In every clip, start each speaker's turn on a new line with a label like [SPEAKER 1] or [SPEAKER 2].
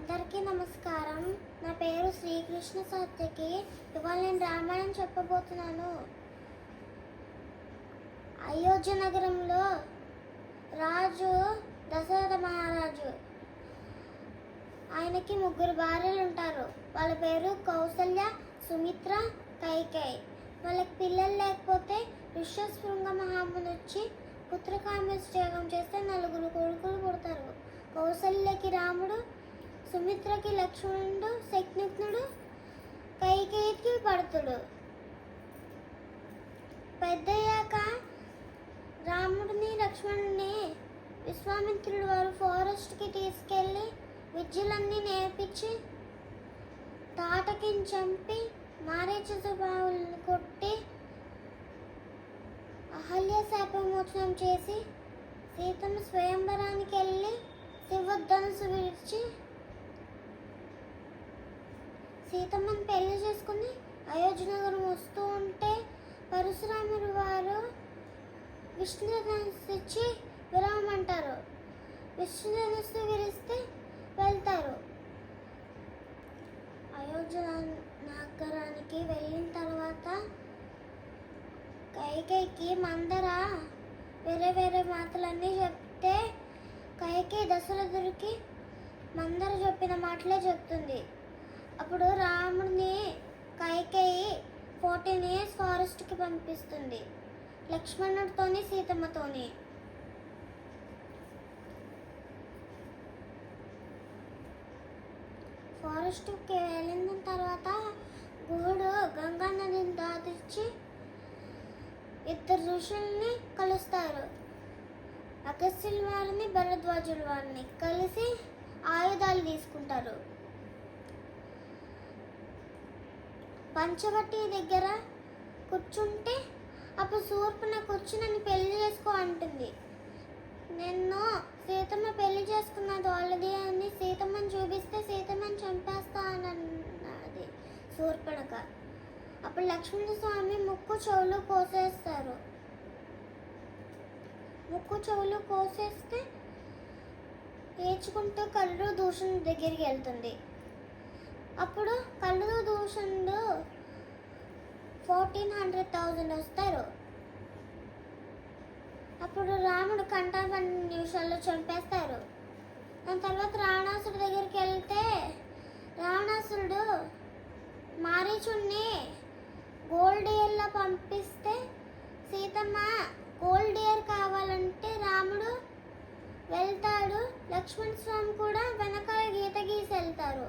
[SPEAKER 1] అందరికీ నమస్కారం. నా పేరు శ్రీకృష్ణ సత్యకి. ఇవాళ నేను రామాయణం చెప్పబోతున్నాను. అయోధ్య నగరంలో రాజు దశరథ మహారాజు ఆయనకి ముగ్గురు భార్యలు ఉంటారు. వాళ్ళ పేరు కౌసల్య సుమిత్ర కైకేయి. వాళ్ళకి పిల్లలు లేకపోతే ఋష్యశృంగ మహాముని వచ్చి పుత్రకామేశ్వరం చేస్తే నలుగురు కొడుకులు పుడతారు. కౌసల్యకి రాముడు సుమిత్రకి లక్ష్మణుడు శక్నుఘ్నుడు కైకేయికి భరతుడు. పెద్దయ్యాక రాముడిని లక్ష్మణుని విశ్వామిత్రుడు వారు ఫారెస్ట్కి తీసుకెళ్ళి విద్యలన్నీ నేర్పించి తాటకిని చంపి మారేచ స్వభావాలను కొట్టి అహల్య శాపమోచనం చేసి సీతను స్వయంవరానికి వెళ్ళి శివధనుసు విడిచి సీతమ్మని పెళ్ళి చేసుకుని అయోధ్య నగరం వస్తూ ఉంటే పరశురాముడు వారు విష్ణు ఇచ్చి విరవమంటారు విష్ణు విరిస్తే వెళ్తారు. అయోధ్య నగరానికి వెళ్ళిన తర్వాత కైకేయికి మందర వేరే వేరే మాటలన్నీ చెప్తే కైకేయి దశరథుడికి మందర చెప్పిన మాటలే చెప్తుంది. అప్పుడు రాముడిని కైకేయి ఫోర్టీన్ ఇయర్స్ ఫారెస్ట్కి పంపిస్తుంది. లక్ష్మణుడితోని సీతమ్మతోని. ఫారెస్ట్కి వెళ్ళిన తర్వాత గుహుడు గంగా నదిని దాటించి ఇద్దరు ఋషుల్ని కలుస్తారు. అగస్త్యుల వారిని భరద్వాజుల వారిని కలిసి ఆయుధాలు తీసుకుంటారు. పంచవటి దగ్గర కూర్చుంటే అప్పుడు సూర్పు నాకు వచ్చి నన్ను పెళ్ళి చేసుకో అంటుంది. నిన్ను సీతమ్మ పెళ్ళి చేసుకున్నది వాళ్ళది అని సీతమ్మని చూపిస్తే సీతమ్మని చంపేస్తా అని అన్నది శూర్పణక అప్పుడు లక్ష్మణ స్వామి ముక్కు చెవులు కోసేస్తారు. ముక్కు చెవులు కోసేస్తే ఏడ్చుకుంటూ కళ్ళు దూషణ దగ్గరికి వెళ్తుంది. అప్పుడు కళ్ళు దూషణుడు ఫోర్టీన్ హండ్రెడ్ థౌజండ్ వస్తారు అప్పుడు రాముడు కంట పన్నెండు నిమిషాల్లో చంపేస్తారు దాని తర్వాత రావణాసుడి దగ్గరికి వెళ్తే రావణాసురుడు మారీచుణ్ణి గోల్డ్ ఇయర్లో పంపిస్తే సీతమ్మ గోల్డ్ ఇయర్ కావాలంటే రాముడు వెళ్తాడు. లక్ష్మణ స్వామి కూడా వెనకాల గీత గీసి వెళ్తారు.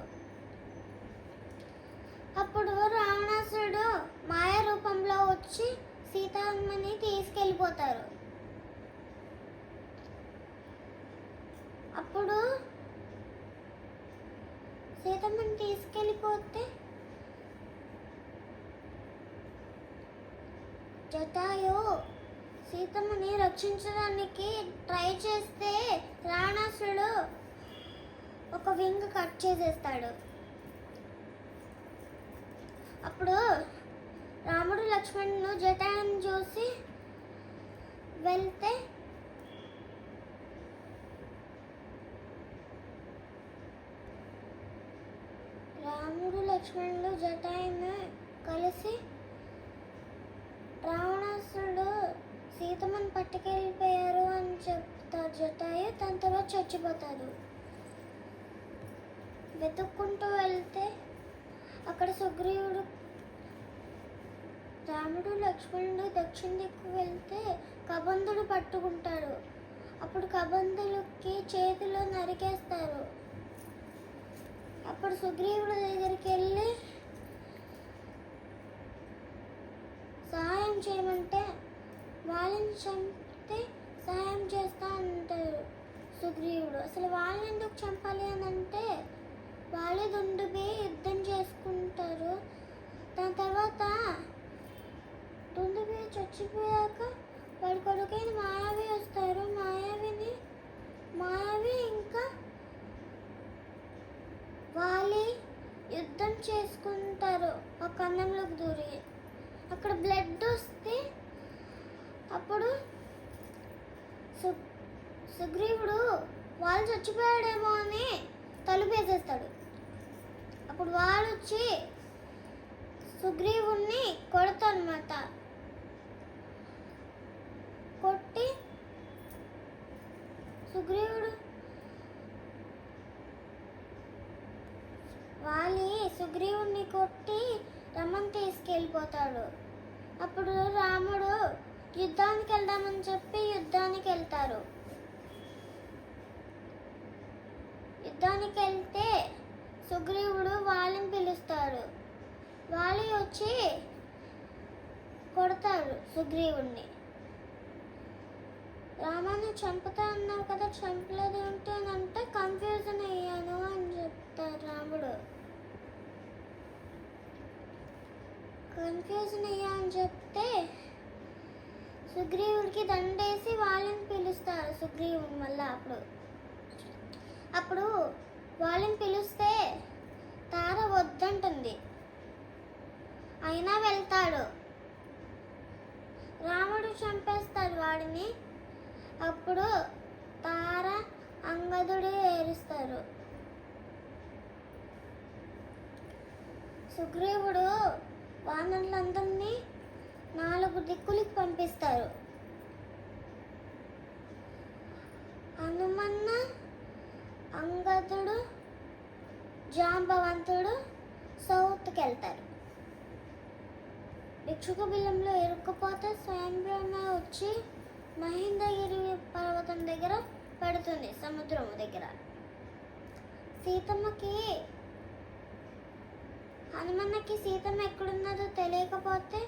[SPEAKER 1] అప్పుడు రావణాసురుడు మాయ రూపంలో వచ్చి సీతమ్మని తీసుకెళ్ళిపోతారు. అప్పుడు సీతమ్మని తీసుకెళ్ళిపోతే జటాయు సీతమ్మని రక్షించడానికి ట్రై చేస్తే రావణాసుడు ఒక వింగ్ కట్ చేసేస్తాడు. అప్పుడు రాముడు లక్ష్మణుడు జటాయం చూసి వెళ్తే రాముడు లక్ష్మణుడు జటాయుని కలిసి రావణాసుడు సీతమ్మని పట్టుకెళ్ళిపోయారు అని చెప్తారు. జటాయు తన తర్వాత చచ్చిపోతాడు. వెతుక్కుంటూ వెళ్తే అక్కడ సుగ్రీవుడు రాముడు లక్ష్మణుడు దక్షిణ దిక్కు వెళ్తే కబంధుడు పట్టుకుంటాడు. అప్పుడు కబంధులకి చేతిలో నరికేస్తారు. అప్పుడు సుగ్రీవుడి దగ్గరికి వెళ్ళి సహాయం చేయమంటే వాళ్ళని చంపితే సహాయం చేస్తా అంటారు సుగ్రీవుడు. అసలు వాళ్ళని ఎందుకు చంపాలి అని అంటే వాళ్ళే దుండుబి యుద్ధం చేసుకుంటారు. దాని తర్వాత దుండుబి చచ్చిపోయాక వాడి కొడుకైన మాయావి వస్తారు. మాయావిని మాయావి ఇంకా వాలి యుద్ధం చేసుకుంటారు ఒక కన్నంలోకి దూరి. అక్కడ బ్లడ్ వస్తే అప్పుడు సు సుగ్రీవుడు వాళ్ళు చచ్చిపోయాడేమో అని తలుపు వేసేస్తాడు. అప్పుడు వాళ్ళు వచ్చి సుగ్రీవుణ్ణి కొడతానమాట కొట్టి సుగ్రీవుడు వాలి సుగ్రీవుణ్ణి కొట్టి రమ్మని తీసుకెళ్ళిపోతాడు. అప్పుడు రాముడు యుద్ధానికి వెళ్దామని చెప్పి యుద్ధానికి వెళ్తారు. యుద్ధానికి వెళ్తే సుగ్రీవుడు వాళ్ళని పిలుస్తాడు. వాలి వచ్చి కొడతాడు సుగ్రీవుణ్ణి. రామాన్ని చంపుతా అన్నావు కదా చంపలేదు ఏంటి అని అంటే కన్ఫ్యూజన్ అయ్యాను అని చెప్తాడు రాముడు. కన్ఫ్యూజన్ అయ్యా అని చెప్తే సుగ్రీవుడికి దండేసి వాళ్ళని పిలుస్తారు సుగ్రీవుని మళ్ళీ అప్పుడు. అప్పుడు వాళ్ళని పిలిస్తే తార వద్దంటుంది. అయినా వెళ్తాడు. రాముడు చంపేస్తాడు వాడిని. అప్పుడు తార అంగదుడు ఏరుస్తారు సుగ్రీవుడు వానరులందరినీ నాలుగు దిక్కులకి పంపిస్తారు. హనుమన్న అంగదుడు జాంబవంతుడు సౌత్కి వెళ్తారు భిక్షుక బిల్లంలో ఇరుక్కుపోతే స్వయంభ్రమ వచ్చి మహేంద్రగిరి పర్వతం దగ్గర పడుతుంది సముద్రం దగ్గర. సీతమ్మకి హనుమన్నకి సీతమ్మ ఎక్కడున్నదో తెలియకపోతే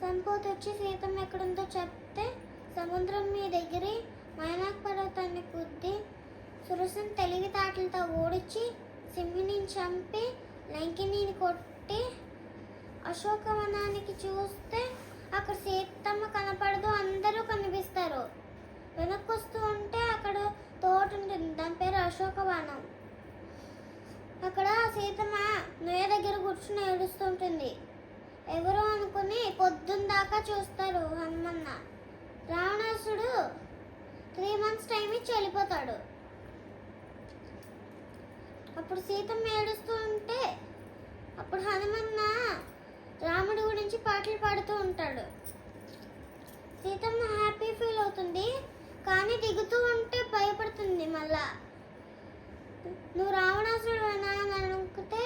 [SPEAKER 1] సంపూతి వచ్చి సీతమ్మ ఎక్కడుందో చెప్తే సముద్రం మీ దగ్గర సురసన్ తెలివితేటలతో ఓడించి సింహిని చంపి లంకిని కొట్టి అశోకవనానికి చూస్తే అక్కడ సీతమ్మ కనపడదు అందరూ కనిపిస్తారు. వెనక్కొస్తూ ఉంటే అక్కడ తోట ఉంటుంది దాని పేరు అశోకవనం. అక్కడ సీతమ్మ నొయ్య దగ్గర కూర్చుని ఏడుస్తుంటుంది. ఎవరో అనుకుని పొద్దున్న దాకా చూస్తారు హనుమన్న. రావణాసుడు త్రీ మంత్స్ టైం ఇచ్చి వెళ్ళిపోతాడు. అప్పుడు సీతమ్మ ఏడుస్తూ ఉంటే అప్పుడు హనుమన్న రాముడి గురించి పాటలు పాడుతూ ఉంటాడు. సీతమ్మ హ్యాపీ ఫీల్ అవుతుంది కానీ దిగుతూ ఉంటే భయపడుతుంది మళ్ళా. నువ్వు రావణాసుడు అని అనుకుంటే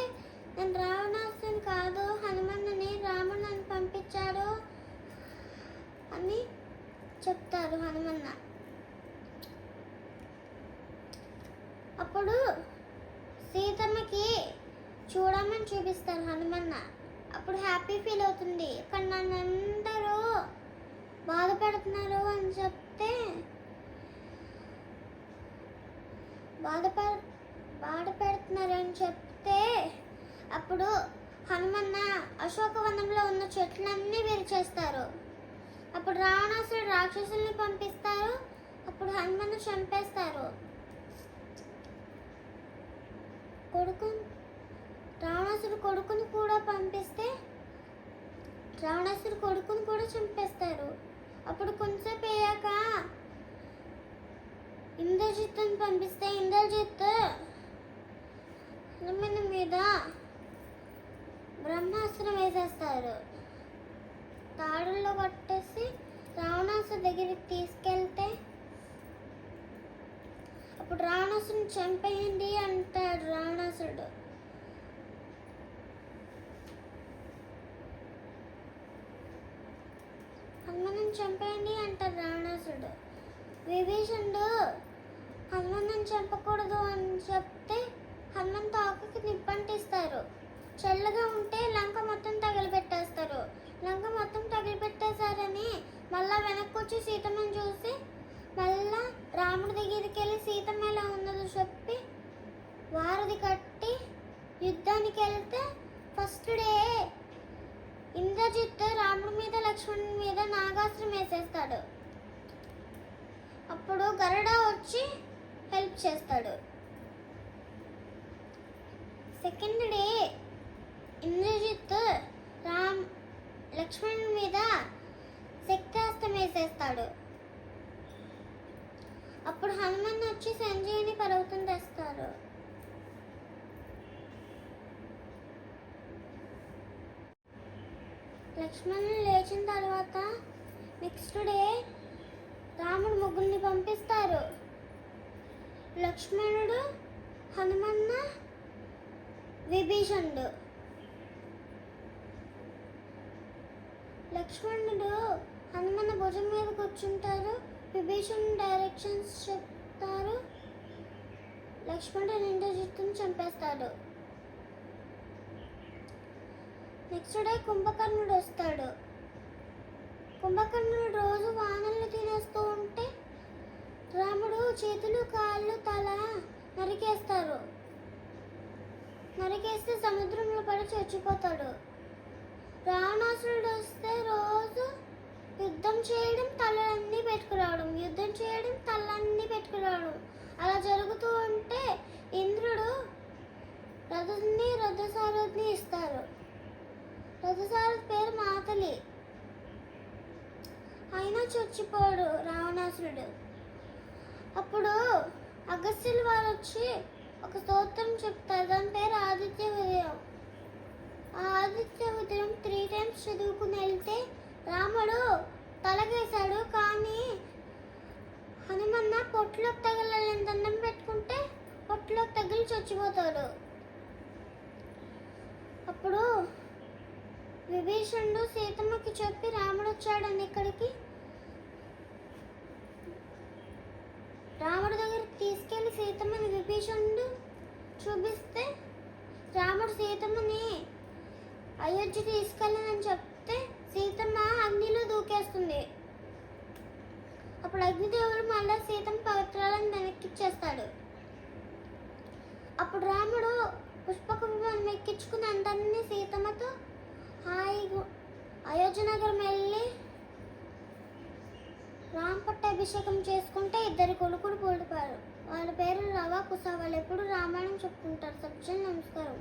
[SPEAKER 1] నేను రావణాసుని కాదు హనుమన్నని రాముడు నన్ను పంపించాడు అని చెప్తారు హనుమ అప్పుడు సీతమ్మకి చూడమని చూపిస్తారు హనుమన్న అప్పుడు హ్యాపీ ఫీల్ అవుతుంది. ఇక్కడ నన్ను అందరూ బాధ పెడుతున్నారు అని చెప్తే బాధప బాధ పెడుతున్నారు అని చెప్తే అప్పుడు హనుమన్న అశోకవనంలో ఉన్న చెట్లన్నీ విరిచేస్తారు. అప్పుడు రావణాసుడు రాక్షసుల్ని పంపిస్తారు. అప్పుడు హనుమన్న చంపేస్తారు. కొడుకు రావణాసుడు కొడుకుని కూడా పంపిస్తే రావణాసుడు కొడుకుని కూడా చంపేస్తారు. అప్పుడు కొంచెంసేపు అయ్యాక ఇంద్రజిత్తుని పంపిస్తే ఇంద్రజిత్ మీద బ్రహ్మాస్త్రం వేసేస్తారు. తాడుల్లో కొట్టేసి రావణాసుడు దగ్గరికి తీసుకెళ్తే అప్పుడు రావణాసుని చంపేయండి అంటాడు రావణాసుడు హనుమని చంపేయండి అంటారు రావణాసుడు విభీషణుడు హనుమని చంపకూడదు అని చెప్తే వస్త్రం వేసేస్తాడు అప్పుడు గరుడ వచ్చి హెల్ప్ చేస్తాడు. సెకండ్ డే ఇంద్రజిత్ రామ్ లక్ష్మణ్ మీద శక్తాస్త్రం వేసేస్తాడు. అప్పుడు హనుమాన్ వచ్చి సంజయ్ని పర్వతం తెస్తారు లక్ష్మణ్ లేచిన తర్వాత నెక్స్ట్ డే రాముడు ముగ్గురిని పంపిస్తారు. లక్ష్మణుడు హనుమన్న విభీషణుడు. లక్ష్మణుడు హనుమన్న భుజం మీద కూర్చుంటారు. విభీషణుడు డైరెక్షన్స్ చెప్తారు. లక్ష్మణుడు ఇంద్రజిత్తుని చంపేస్తాడు. నెక్స్ట్ డే కుంభకర్ణుడు వస్తాడు. కుంభకర్ణుడు రోజు వానలు తినేస్తూ ఉంటే రాముడు చేతులు కాళ్ళు తల నరికేస్తారు. నరికేస్తే సముద్రంలో పడి చచ్చిపోతాడు. రావణాసురుడు వస్తే రోజు యుద్ధం చేయడం తలన్నీ పెట్టుకురావడం యుద్ధం చేయడం తలన్నీ పెట్టుకురావడం. అలా జరుగుతూ ఉంటే ఇంద్రుడు రథుని రథసారథిని ఇస్తారు. రథసారథి పేరు మాతలి. అయినా చచ్చిపోడు రావణాసురుడు. అప్పుడు అగస్త్యులు వారు వచ్చి ఒక స్తోత్రం చెప్తారు. దాని పేరు ఆదిత్య ఉదయం. ఆ ఆదిత్య ఉదయం త్రీ టైమ్స్ చదువుకుని వెళ్తే రాముడు తలగేశాడు కానీ హనుమన్న పొట్టులోకి తగలని దండం పెట్టుకుంటే పొట్టులోకి తగిలి చచ్చిపోతాడు. అప్పుడు విభీషణుడు సీతమ్మకి చెప్పి రాముడు వచ్చాడని ఇక్కడికి. రాముడి దగ్గరికి తీసుకెళ్ళి సీతమ్మని విభీషణుడు చూపిస్తే రాముడు సీతమ్మని అయోధ్య తీసుకెళ్ళనని చెప్తే సీతమ్మ అగ్నిలో దూకేస్తుంది. అప్పుడు అగ్నిదేవుడు మళ్ళీ సీతమ్మ పవిత్రాలను వెనక్కిచ్చేస్తాడు. అప్పుడు రాముడు పుష్పక ఎక్కించుకుని అందరినీ సీతమ్మతో హాయిగా అయోధ్య నగరం వెళ్ళి రామ్ పట్టాభిషేకం చేసుకుంటే ఇద్దరు కొడుకులు పుడతారు వాళ్ళ పేరు రవ కుస. వాళ్ళు ఎప్పుడు రామాయణం చెప్పుకుంటారు. సబ్జన్ నమస్కారం.